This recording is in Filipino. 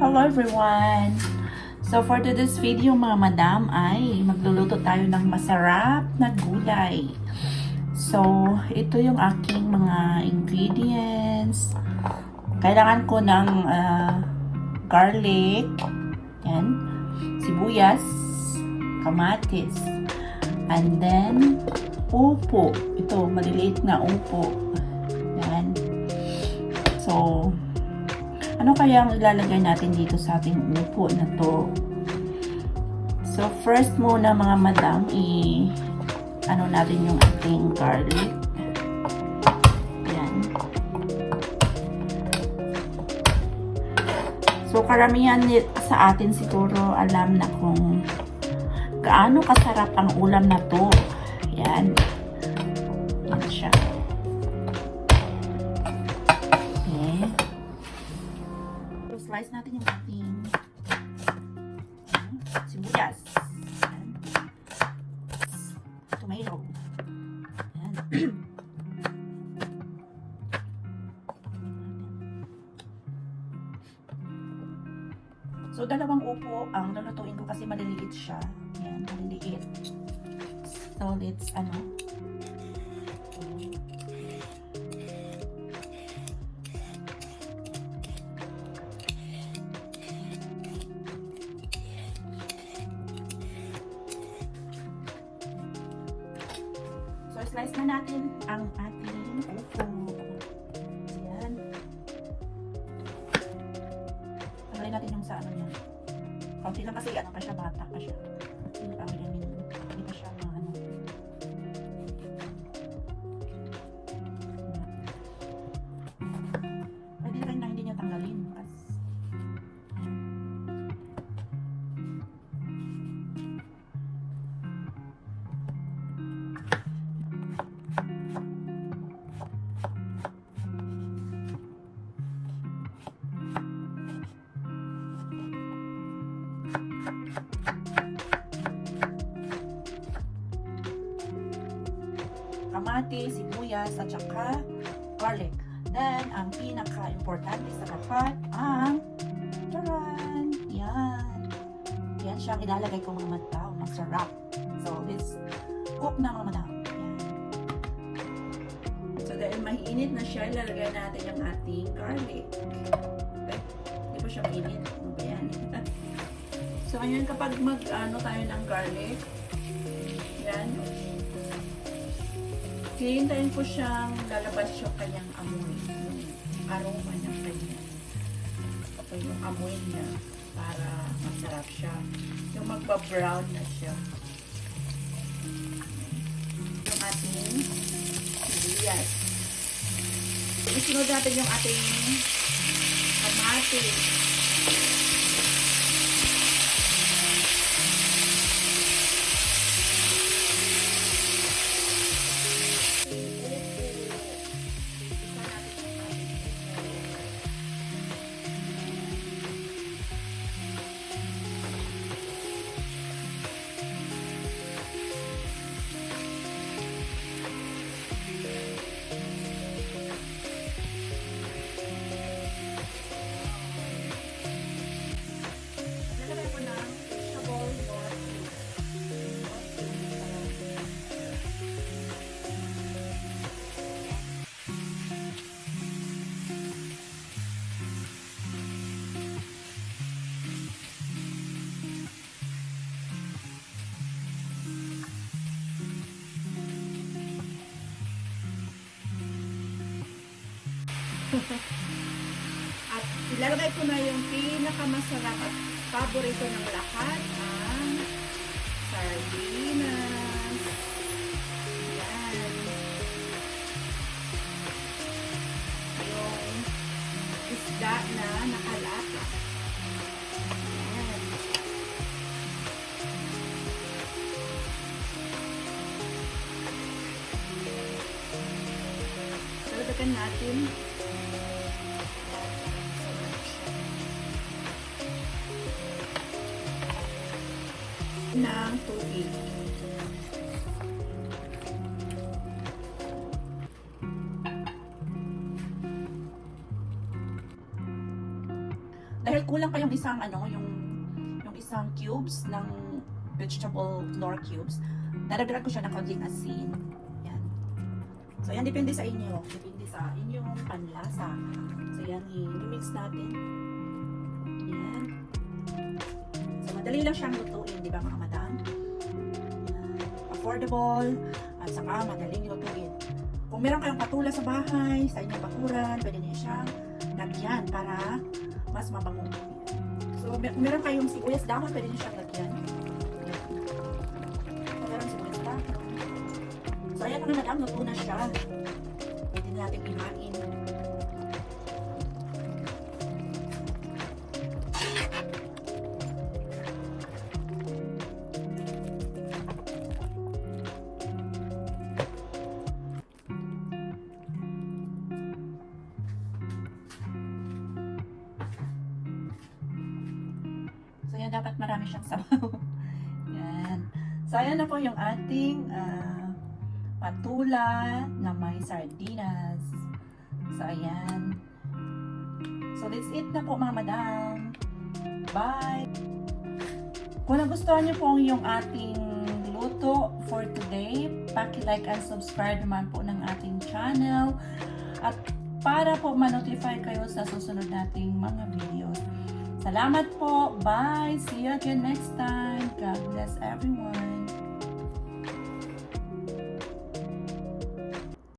Hello everyone! So for today's video mga madam ay magluluto tayo ng masarap na gulay. So ito yung aking mga ingredients. Kailangan ko ng ah, garlic, yan, sibuyas, kamatis, and then upo. Ito, maliliit na upo. Yan. So, ano kaya ang ilalagay natin dito sa ating upo na to? So, first muna mga madam, i ano natin yung ating garlic. Yan. So, karamihan sa atin siguro alam na kung gaano kasarap ang ulam na to. Yan. Yan Slice natin yung ating ano, sibuyas. Tomato. So, dalawang upo ang lulutuin ko kasi maliliit siya. Yan, maliliit. So, let's, ano, na natin ang ating upo. Yan. Tanggalin natin yung sa ano niya. Kaunti lang kasi ano pa siya, bata pa siya. Hindi kamatis, sibuyas, at saka garlic. Then, ang pinaka-importante sa lahat, ang taran. Yan. Yan siya ang ilalagay ko mga mataw. Masarap. So, let's cook na mga. Yan. So, dahil mahinit na siya, ilalagay natin yung ating garlic. Okay. Hindi pa siya mainit. Ano ba yan? so, ayan, kapag mag-ano tayo ng garlic, yan, Hihintayin ko siyang lalabas yung kanyang amoy, yung aroma ng kanya. O yung amoy niya para masarap siya. Yung magba-brown na siya. Yung ating sibuyas. Isunod natin yung ating kamatis. At ilalagay ko na yung pinakamasarap at paborito ng lahat, ang sardinas. Yan. Yung isda na nakalata. Yan. Talagyan natin ng tubig. Dahil kulang pa yung isang ano, yung yung isang cubes ng vegetable nor cubes. Dadagdagan ko siya ng konting asin. Yan. So yan depende sa inyo. Depende sa inyong panlasa. So yan, i-mix natin. Yan. So madali lang siyang lutuin, di ba mga madam? Yan. Affordable at saka madaling lutuin. Kung meron kayong patula sa bahay, sa inyong bakuran, pwede niyo siyang lagyan para mas mabango. So, mer- meron kayong sibuyas dahon, pwede niyo siyang lagyan. Kung meron sibuyas dahon. So, ayan mga madam, luto na siya. Pwede na natin ihain. Dapat marami siyang sabaw. yan. So, ayan na po yung ating ah, patula na may sardinas. So, ayan. So, let's eat na po mga madam. Bye! Kung nagustuhan niyo po yung ating luto for today, paki-like and subscribe naman po ng ating channel. At para po ma-notify kayo sa susunod nating mga videos. Salamat po. Bye. See you again next time. God bless everyone.